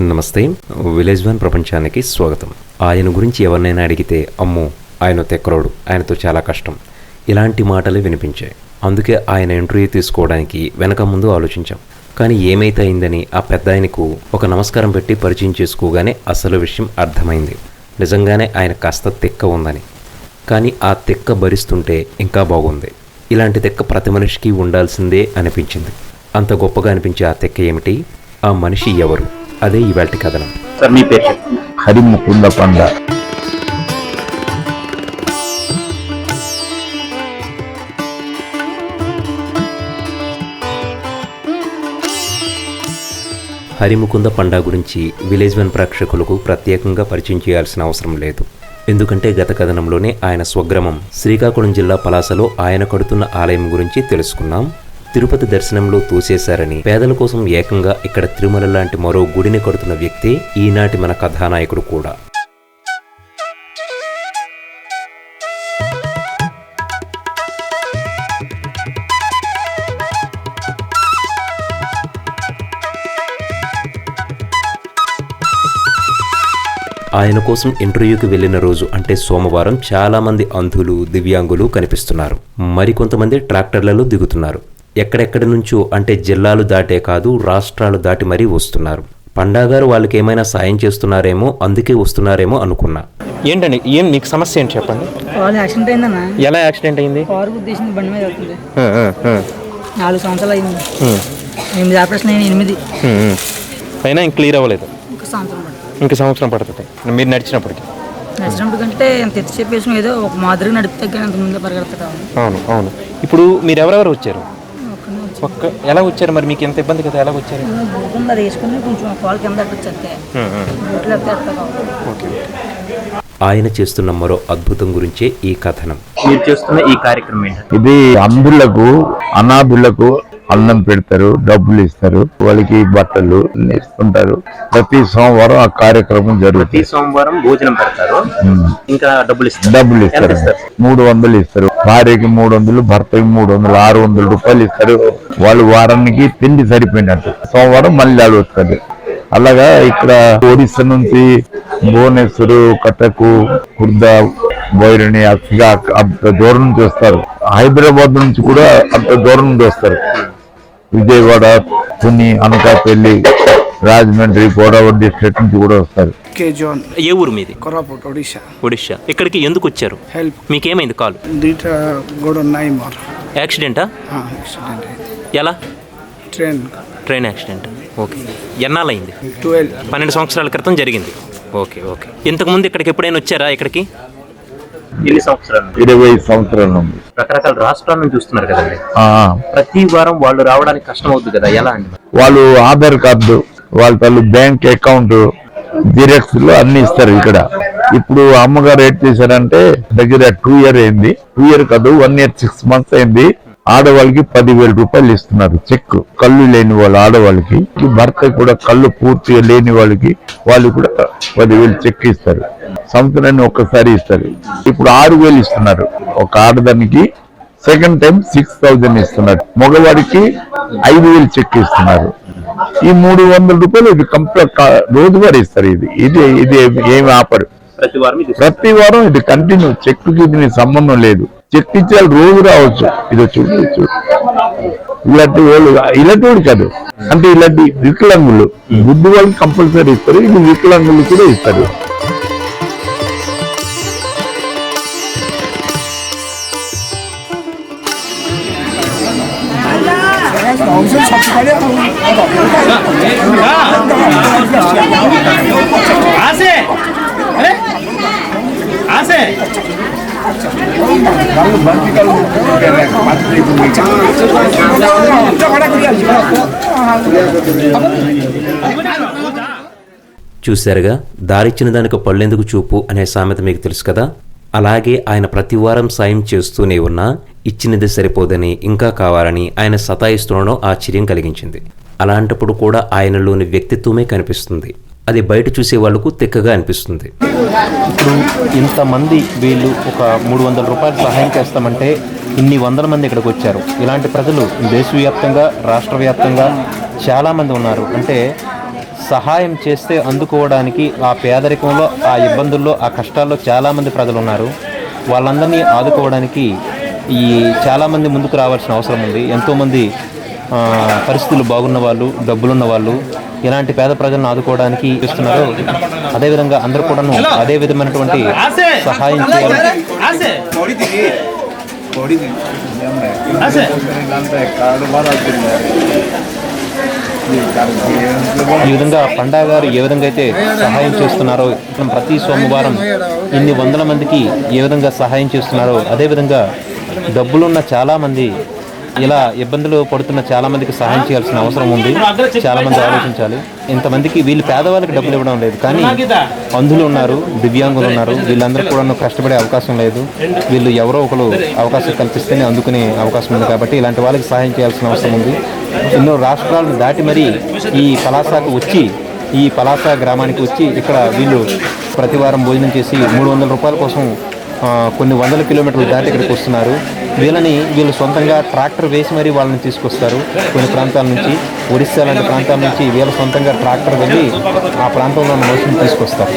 నమస్తే. Village one ప్రపంచానికి స్వాగతం. ఆయన గురించి ఎవరినైనా అడిగితే అమ్మో ఆయన తెక్కరోడు ఆయనతో చాలా కష్టం. ఇలాంటి మాటలే వినిపించాయి. అందుకే ఆయన ఇంటర్వ్యూ తీసుకోవడానికి వెనక ముందు ఆలోచించాం. కానీ ఏమైతే అయిందని ఆ పెద్ద ఆయనకు ఒక నమస్కారం పెట్టి పరిచయం చేసుకోగానే అసలు విషయం అర్థమైంది. నిజంగానే ఆయన కాస్త తిక్క ఉందని. కానీ ఆ తిక్క భరిస్తుంటే ఇంకా బాగుంది. ఇలాంటి తిక్క ప్రతి మనిషికి ఉండాల్సిందే అనిపించింది. అంత గొప్పగా అనిపించే ఆ తిక్క ఏమిటి? ఆ మనిషి ఎవరు? అదే ఇవాల్టి కథనం. సార్ మీ పేరు పండ. హరిముకుంద పండా గురించి విలేజ్ వన్ ప్రేక్షకులకు ప్రత్యేకంగా పరిచయం చేయాల్సిన అవసరం లేదు. ఎందుకంటే గత కథనంలోనే ఆయన స్వగ్రామం శ్రీకాకుళం జిల్లా పలాసలో ఆయన కడుతున్న ఆలయం గురించి తెలుసుకున్నాం. తిరుపతి దర్శనంలో తోసేశారని పేదల కోసం ఏకంగా ఇక్కడ తిరుమల లాంటి మరో గుడిని కడుతున్న వ్యక్తే ఈనాటి మన కథానాయకుడు కూడా. ఆయన కోసం ఇంటర్వ్యూకి వెళ్ళిన రోజు అంటే సోమవారం చాలా మంది అంధులు దివ్యాంగులు కనిపిస్తున్నారు. మరికొంతమంది ట్రాక్టర్లలో దిగుతున్నారు. ఎక్కడెక్కడి నుంచో అంటే జిల్లాలు దాటే కాదు రాష్ట్రాలు దాటి మరీ వస్తున్నారు. పండాగారు వాళ్ళకి ఏమైనా సాయం చేస్తున్నారేమో అందుకే వస్తున్నారేమో అనుకున్నా. ఏంటండి ఏం మీకు సమస్య ఏంటి చెప్పండి? వాళ్ళు యాక్సిడెంట్ అయిందన్న. ఎలా యాక్సిడెంట్ అయింది? కారు ఉద్దేశించి బండి మీద వెళ్తుంది నాలుగు సంవత్సరాలు అయింది. ఎనిమిది ఆపరేషన్ అయిన ఎనిమిది. అయినా ఇంక క్లియర్ అవ్వలేదు. ఒక సంవత్సరం పడుతుంది. ఇంక సంవత్సరం పడుతుంది. మీరు నడిచినప్పటికి. నచ్చినప్పుడు కంటే ఎంత ఎత్తి చెప్పేసిన ఏదో ఒక మాదిరిగా నడిపితే కానీ అంత ముందే పరిగెడతాడు అవును అవును. ఇప్పుడు మీరు ఎవరెవరు వచ్చారు? ఒక్క ఎలా వచ్చారు మరి? మీకు ఎంత ఇబ్బంది కదా ఎలా వచ్చారు? వేసుకుని కొంచెం కాల్ కింద ఓకే ఆయన చేస్తున్న మరో అద్భుతం గురించే ఈ కథనం. మీరు చేస్తున్న ఈ కార్యక్రమం ఇది అంధులకు అనాథులకు అన్నం పెడతారు డబ్బులు ఇస్తారు వాళ్ళకి బట్టలు ఇస్తుంటారు. ప్రతి సోమవారం ఆ కార్యక్రమం జరుగుతుంది. సోమవారం భోజనం పెడతారు. ఇంకా డబ్బులు ఇస్తారు. డబ్బులు ఇస్తారు. మూడు వందలు ఇస్తారు. భార్యకి మూడు వందలు భర్తకి మూడు వందలు ఆరు వందల రూపాయలు ఇస్తారు. వాళ్ళు వారానికి తిండి సరిపోయినట్టు. సోమవారం మళ్ళీ వస్తారు అలాగా ఇక్కడ ఒడిస్సా నుంచి భువనేశ్వర్ కటకు కుర్దా బోయిరణి అంత దూరం నుంచి వస్తారు. హైదరాబాద్ నుంచి కూడా అంత దూరం నుంచి వస్తారు. విజయవాడ తుని అనకాపల్లి రాజమండ్రి గోదావరి డిస్ట్రిక్ట్ నుంచి కూడా వస్తారు. ఏ ఊరు మీది? కొరాపుట్ ఒడిశా. ఒడిషా ఇక్కడికి ఎందుకు వచ్చారు? హెల్ప్. మీకేమైంది కాలు? కూడా ఉన్నాయి మోర్ యాక్సిడెంటా? యాక్సిడెంట్ ఎలా? ట్రైన్. Train accident. ఓకే. ఎన్నాళ్ళయింది? ట్వెల్వ్. పన్నెండు సంవత్సరాల క్రితం జరిగింది. Okay okay. ఇంతకుముందు ఇక్కడికి ఎప్పుడైనా వచ్చారా ఇక్కడికి? ఎన్ని సంవత్సరాలు? ఇరవై సంవత్సరాల నుండి. రకరకాల రాష్ట్రాల నుంచి చూస్తున్నారు కదండి. ప్రతి వారం వాళ్ళు రావడానికి కష్టం అవుతుంది కదా ఎలా అండి? వాళ్ళు ఆధార్ కార్డు వాళ్ళ తల్లి బ్యాంక్ అకౌంట్ జిరాక్స్లో అన్ని ఇస్తారు ఇక్కడ. ఇప్పుడు అమ్మగారు ఏం చేశారంటే దగ్గర టూ ఇయర్ అయింది. టూ ఇయర్ కాదు వన్ ఇయర్ సిక్స్ మంత్స్ అయింది. ఆడవాళ్ళకి పదివేల రూపాయలు ఇస్తున్నారు. చెక్. కళ్ళు లేని వాళ్ళ ఆడవాళ్ళకి భర్త కూడా కళ్ళు పూర్తిగా లేని వాళ్ళకి వాళ్ళు కూడా పదివేలు చెక్ ఇస్తారు. సంవత్సరాన్ని ఒక్కసారి ఇస్తారు. ఇప్పుడు ఆరు వేలు ఇస్తున్నారు. ఒక ఆడదానికి సెకండ్ టైం సిక్స్ థౌజండ్ ఇస్తున్నారు. మగవాడికి ఐదు వేలు చెక్ ఇస్తున్నారు. ఈ మూడు వందల రూపాయలు ఇది కంప్లీట్ రోజువారీ ఇస్తారు ఇది. ఇది ఇది ఏమి ఆపరు. ప్రతి వారం ఇది కంటిన్యూ. చెక్ సంబంధం లేదు. చెక్ ఇచ్చేది రోజు రావచ్చు. ఇది చూడు చూడు ఇలాంటి వాళ్ళు ఇలాంటి కాదు. అంటే ఇలాంటి వికలాంగులు. బుద్ధి వాళ్ళకి కంపల్సరీ ఇస్తారు ఇది వికలాంగులు కూడా ఇస్తారు. చూశారుగా దారిచ్చిన దానికి పళ్ళెందుకు చూపు అనే సామెత మీకు తెలుసు కదా? అలాగే ఆయన ప్రతి వారం సాయం చేస్తూనే ఉన్నా ఇచ్చినది సరిపోదని ఇంకా కావాలని ఆయన సతాయిస్తుండడం ఆశ్చర్యం కలిగించింది. అలాంటప్పుడు కూడా ఆయనలోని వ్యక్తిత్వమే కనిపిస్తుంది. అది బయట చూసే వాళ్ళకు తిక్కగా అనిపిస్తుంది. ఇప్పుడు ఇంతమంది వీళ్ళు ఒక మూడు వందల రూపాయలు సహాయం చేస్తామంటే ఇన్ని వందల మంది ఇక్కడికి వచ్చారు. ఇలాంటి ప్రజలు దేశవ్యాప్తంగా రాష్ట్ర వ్యాప్తంగా చాలామంది ఉన్నారు. అంటే సహాయం చేస్తే అందుకోవడానికి ఆ పేదరికంలో ఆ ఇబ్బందుల్లో ఆ కష్టాల్లో చాలామంది ప్రజలు ఉన్నారు. వాళ్ళందరినీ ఆదుకోవడానికి ఈ చాలామంది ముందుకు రావాల్సిన అవసరం ఉంది. ఎంతోమంది పరిస్థితులు బాగున్న వాళ్ళు డబ్బులున్న వాళ్ళు ఇలాంటి పేద ప్రజలను ఆదుకోవడానికి ఇస్తున్నారు అదేవిధంగా అందరూ కూడాను అదే విధమైనటువంటి సహాయం ఈ విధంగా పండా గారు ఏ విధంగా అయితే సహాయం చేస్తున్నారో మనం ప్రతి సోమవారం ఇన్ని వందల మందికి ఏ విధంగా సహాయం చేస్తున్నారో అదేవిధంగా డబ్బులున్న చాలామంది ఇలా ఇబ్బందులు పడుతున్న చాలా మందికి సహాయం చేయాల్సిన అవసరం ఉంది. చాలా మంది ఆలోచించాలి. ఇంతమందికి వీళ్ళు పేదవాళ్ళకి డబ్బులు ఇవ్వడం లేదు. కానీ అంధులు ఉన్నారు దివ్యాంగులు ఉన్నారు. వీళ్ళందరూ కూడా కష్టపడే అవకాశం లేదు. వీళ్ళు ఎవరో ఒకరు అవకాశం కల్పిస్తేనే అందుకునే అవకాశం ఉంది. కాబట్టి ఇలాంటి వాళ్ళకి సహాయం చేయాల్సిన అవసరం ఉంది. ఎన్నో రాష్ట్రాలను దాటి మరీ ఈ పలాసాకు వచ్చి ఈ పలాస గ్రామానికి వచ్చి ఇక్కడ వీళ్ళు ప్రతి వారం భోజనం చేసి మూడు వందల రూపాయల కోసం కొన్ని వందల కిలోమీటర్లు దాటి ఇక్కడికి వస్తున్నారు. వీళ్ళని వీళ్ళు సొంతంగా ట్రాక్టర్ వేసి మరీ వాళ్ళని తీసుకొస్తారు. కొన్ని ప్రాంతాల నుంచి ఒడిస్సా లాంటి ప్రాంతాల నుంచి వీళ్ళ సొంతంగా ట్రాక్టర్ వెళ్ళి ఆ ప్రాంతంలో మోసం మనుషులు తీసుకొస్తారు.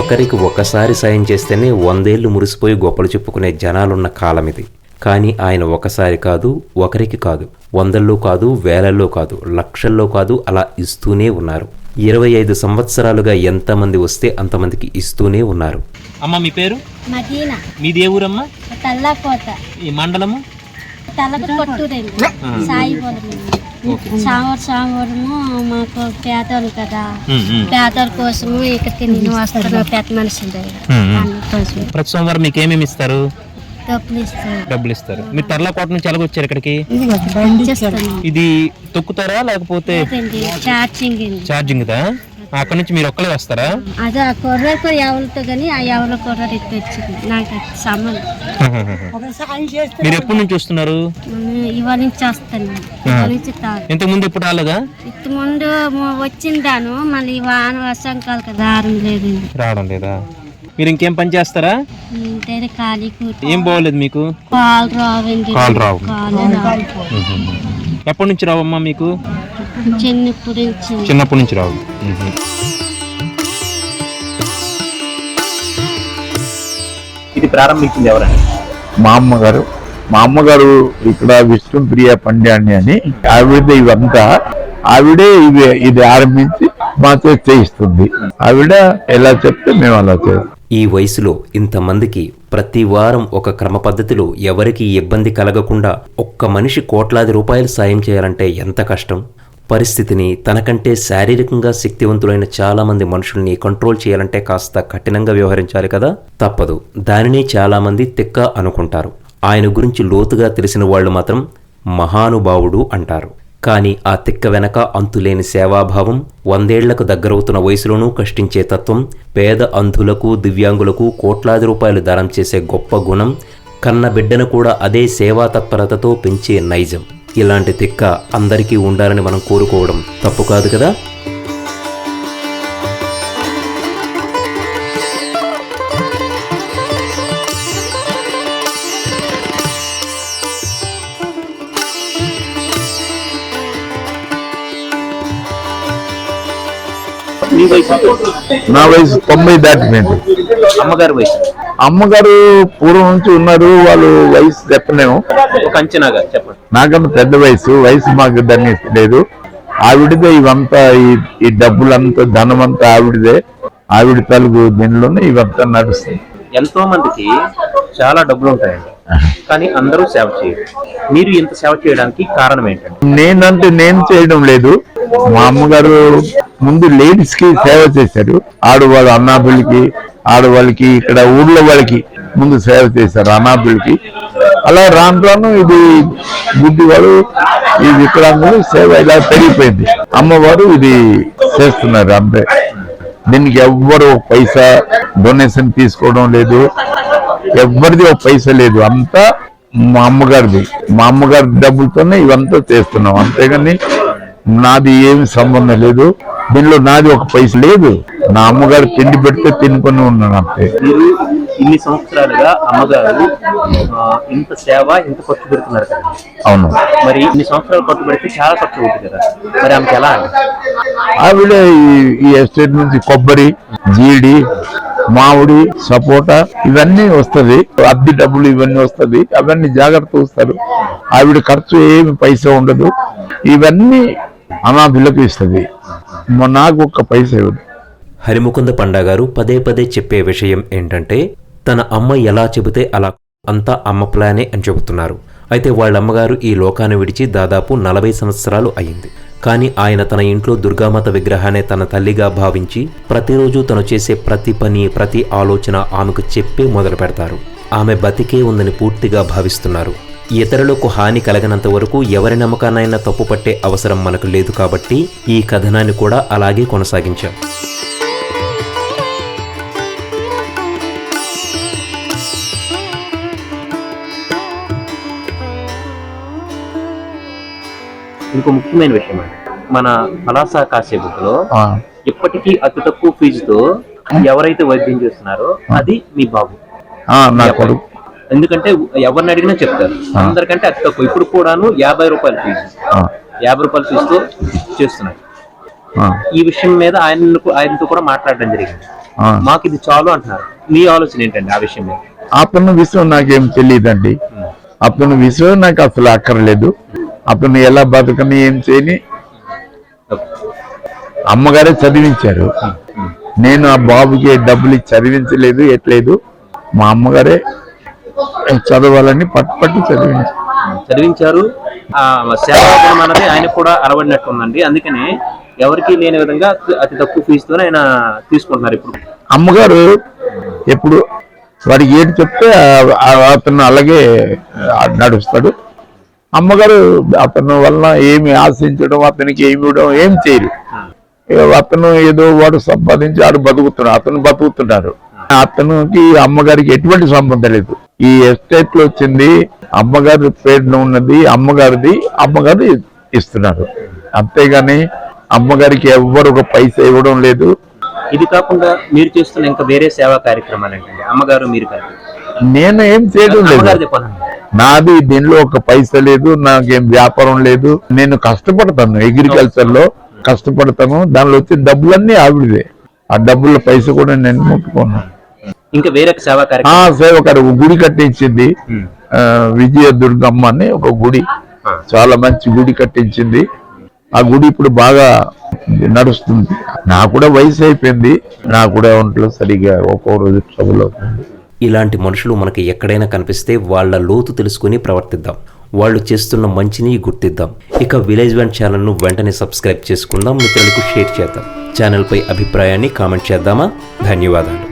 ఒకరికి ఒకసారి సాయం చేస్తేనే వందేళ్ళు మురిసిపోయి గొప్పలు చెప్పుకునే జనాలున్న కాలం ఇది. కానీ ఆయన ఒకసారి కాదు ఒకరికి కాదు. వందల్లో కాదు వేలల్లో కాదు లక్షల్లో కాదు అలా ఇస్తూనే ఉన్నారు. ఇరవై ఐదు సంవత్సరాలుగా ఎంతమంది వస్తే అంతమందికి ఇస్తూనే ఉన్నారు. అమ్మ మీ పేరు? మదీనా. మీది ఏ ఊరమ్మా తల్లకోట. ఈ మండలము? తలక కొట్టురండి సాయిపోదం సాంబార్ సాంబారము మాకు పేదలు కదా. పేదల కోసము ఇక్కడికి నేను వస్తాను పెద్ద మనిషి ప్రతి సోమవారం మీకు ఏమేమి ఇస్తారు? డబ్బులు ఇస్తారు మీరు తర్లాకోట నుంచి ఎలాగొచ్చారు ఇక్కడికి? చేస్తాను ఇది తొక్కుతారా లేకపోతే ఛార్జింగ్ దా అక్కడ నుంచి మీరు ఒక్కలే వస్తారా? అదే ఆ కుర్రకు ఎవరితో కానీ ఆ ఎవరి కుర్రాడు ఇట్టు వచ్చింది నాకు సంబంధం మీరు ఎప్పటి నుంచి వస్తున్నారు? నేను ఇవాళ నుంచి వస్తాను. ఇంతకు ముందు ఎప్పుడు రాలేదా? ఇంత ముందు వచ్చిందాను మళ్ళీ వాన వర్షం కాలు కదా ఆరం లేదండి. రావడం లేదా? మీరు ఇంకేం పని చేస్తారా? ఏం బాగోలేదు మీకు? కాలు రావు. ఎప్పటి నుంచి రావమ్మా మీకు? చిన్నప్పటి నుంచి. రావు. ఇది ప్రారంభించింది ఎవరండి? మా అమ్మగారు. మా అమ్మగారు ఇక్కడ విష్ణుప్రియ పండ్యాణి అని ఆవిడ ఇవంతా ఆవిడే ఇవి ఇది ఆరంభించి మాతో చేయిస్తుంది. ఆవిడ ఎలా చెప్తే మేము అలా చేస్తాం. ఈ వయసులో ఇంతమందికి ప్రతి వారం ఒక క్రమ పద్ధతిలో ఎవరికీ ఇబ్బంది కలగకుండా ఒక్క మనిషి కోట్లాది రూపాయలు సాయం చేయాలంటే ఎంత కష్టం? పరిస్థితిని తనకంటే శారీరకంగా శక్తివంతులైన చాలామంది మనుషుల్ని కంట్రోల్ చేయాలంటే కాస్త కఠినంగా వ్యవహరించాలి కదా? తప్పదు. దానిని చాలామంది తిక్క అనుకుంటారు. ఆయన గురించి లోతుగా తెలిసిన వాళ్ళు మాత్రం మహానుభావుడు అంటారు. కానీ ఆ తిక్క వెనక అంతులేని సేవాభావం వందేళ్ళకు దగ్గరవుతున్న వయసులోనూ కష్టించే తత్వం పేద అంధులకు దివ్యాంగులకు కోట్లాది రూపాయలు దానం చేసే గొప్ప గుణం కన్న బిడ్డను కూడా అదే సేవా తత్పరతతో పెంచే నైజం. ఇలాంటి తిక్క అందరికీ ఉండాలని మనం కోరుకోవడం తప్పు కాదు కదా? మీ వయసు నా వయసు తొంభై దాటిపోయింది అమ్మగారి వయసు? అమ్మగారు పూర్వం నుంచి ఉన్నారు వాళ్ళు వయసు చెప్పలేము. ఒక అంచనాగా చెప్పండి. నాకన్నా పెద్ద వయసు వయసు మాకు దాన్ని లేదు. ఆవిడదే ఇవంతా ఈ- ఈ డబ్బులంతా ధనం అంతా ఆవిడదే. ఆవిడ తలుగు దీనిలోనే ఇవంతా నడుస్తుంది. ఎంతో మందికి చాలా డబ్బులు ఉంటాయండి కానీ అందరూ సేవ చేయరు. మీరు ఇంత సేవ చేయడానికి కారణం ఏంటండి? నేనంటే నేను చేయడం లేదు. మా అమ్మగారు ముందు లేడీస్కి సేవ చేశారు. ఆడవాళ్ళు అన్నాబులకి ఆడవాళ్ళకి ఇక్కడ ఊళ్ళో వాళ్ళకి ముందు సేవ చేశారు అనాథులకి అలా రాను ఇది ఇది గుడ్డివాడు ఈ వికలాంగులు సేవ ఇలా పెరిగిపోయింది. అమ్మవారు ఇది చేస్తున్నారు అంతే. దీనికి ఎవ్వరు పైసా డొనేషన్ తీసుకోవడం లేదు. ఎవరిది ఒక పైసా లేదు. అంతా మా అమ్మగారిది. మా అమ్మగారి డబ్బులతోనే ఇవంతా చేస్తున్నాం. అంతేగాని నాది ఏమి సంబంధం లేదు. దీనిలో నాది ఒక పైస లేదు. నా అమ్మగారు తిండి పెడితే తినుకొని ఉన్నాను అంతే. ఇన్ని సంవత్సరాలుగా అమ్మగారు ఇంత సేవ ఇంత ఖర్చు పెడుతున్నారు కదా. అవును. మరి ఇన్ని సంవత్సరాలు ఖర్చు పెడితే చాలా ఖర్చు అవుతుంది కదా. మరి ఆమెకి ఎలా? ఆవిడ ఈ- ఈ ఎస్టేట్ నుంచి కొబ్బరి జీడి మామిడి సపోటా ఇవన్నీ వస్తది. అద్దె డబ్బులు ఇవన్నీ వస్తది. అవన్నీ జాగ్రత్త వస్తారు. ఆవిడ ఖర్చు ఏమి పైసా ఉండదు. ఇవన్నీ అనాథులకు నాకు ఒక్క పైసా ఇవ్వదు. హరిముకుంద పండా గారు పదే పదే చెప్పే విషయం ఏంటంటే తన అమ్మ ఎలా చెబితే అలా అంతా అమ్మ ప్లానే అని చెబుతున్నారు. అయితే వాళ్ళ అమ్మగారు ఈ లోకాన్ని విడిచి దాదాపు నలభై సంవత్సరాలు అయింది కానీ ఆయన తన ఇంట్లో దుర్గామాత విగ్రహాన్ని తన తల్లిగా భావించి ప్రతిరోజు తను చేసే ప్రతి పని ప్రతి ఆలోచన ఆమెకు చెప్పే మొదలు పెడతారు ఆమె బతికే ఉందని పూర్తిగా భావిస్తున్నారు. ఇతరులకు హాని కలగనంత వరకు ఎవరి నమ్మకాన్నైనా తప్పుపట్టే అవసరం మనకు లేదు కాబట్టి ఈ కథనాన్ని కూడా అలాగే కొనసాగించాం. ఇంకో ముఖ్యమైన విషయం అండి. మన పలాస కాసేపులో ఇప్పటికీ అతి తక్కువ ఫీజుతో ఎవరైతే వైద్యం చేస్తున్నారో అది మీ బాబు. ఆ, నా. కొడుకు. ఎందుకంటే ఎవరిని అడిగినా చెప్తారు. అందరికంటే అతి తక్కువ. ఇప్పుడు కూడాను యాభై రూపాయల ఫీజు యాభై రూపాయల ఫీజుతో చేస్తున్నారు. ఈ విషయం మీద ఆయన ఆయనతో కూడా మాట్లాడడం జరిగింది. మాకు ఇది చాలు అంటున్నారు. మీ ఆలోచన ఏంటండి ఆ విషయం మీద? అతను విషయం నాకేం తెలియదండి. అతను విషయం నాకు అసలు అక్కర్లేదు. అతను ఎలా బతకని ఏం చేయని అమ్మగారే చదివించారు. నేను ఆ బాబుకి డబ్బులు చదివించలేదు ఎట్లేదు. మా అమ్మగారే చదవాలని పట్టు పట్టు చదివించారు చదివించారు. ఆ సేవా గుణం అన్నది ఆయన కూడా అలవడినట్టు ఉందండి అందుకనే ఎవరికీ లేని విధంగా అతి తక్కువ ఫీజుతోనే ఆయన తీసుకుంటున్నారు ఇప్పుడు. అమ్మగారు ఎప్పుడు వాడికి ఏది చెప్తే అతను అలాగే నడుస్తాడు. అమ్మగారు అతను వలన ఏమి ఆశించడం అతనికి ఏమి ఇవ్వడం ఏం చేయరు. అతను ఏదో వాడు సంపాదించి ఆడు బతుకుతున్నాడు అతను బతుకుతున్నారు అతనికి అమ్మగారికి ఎటువంటి సంబంధం లేదు. ఈ ఎస్టేట్లో వచ్చింది అమ్మగారి పేరున ఉన్నది అమ్మగారిది అమ్మగారు ఇస్తున్నారు. అంతేగాని అమ్మగారికి ఎవ్వరు ఒక పైసా ఇవ్వడం లేదు. ఇది కాకుండా మీరు చేస్తున్న ఇంకా వేరే సేవా కార్యక్రమాలు ఏంటండి? అమ్మగారు మీరు నేను ఏం చేయడం లేదు. నాది దీనిలో ఒక పైసా లేదు నాకేం వ్యాపారం లేదు. నేను కష్టపడతాను అగ్రికల్చర్లో కష్టపడతాను. దానిలో వచ్చే డబ్బులన్నీ ఆవిడదే. ఆ డబ్బుల పైసా కూడా నేను ముట్టుకోను. ఇంకా వేరే సేవా ఆ కార్యక్రమం గుడి కట్టించింది. విజయ దుర్గమ్మ అని ఒక గుడి. చాలా మంచి గుడి కట్టించింది. ఆ గుడి ఇప్పుడు బాగా నడుస్తుంది. నాకు కూడా వయసు అయిపోయింది. నాకు కూడా ఒంట్లో సరిగా ఒక్కో రోజు ట్రబుల్ అవుతుంది ఇలాంటి మనుషులు మనకి ఎక్కడైనా కనిపిస్తే వాళ్ళ లోతు తెలుసుకుని ప్రవర్తిద్దాం. వాళ్ళు చేస్తున్న మంచిని గుర్తిద్దాం. ఇక విలేజ్ వన్ ఛానల్ను వెంటనే సబ్స్క్రైబ్ చేసుకుందాం. మిత్రులకు షేర్ చేద్దాం. ఛానల్పై అభిప్రాయాన్ని కామెంట్ చేద్దామా? ధన్యవాదాలు.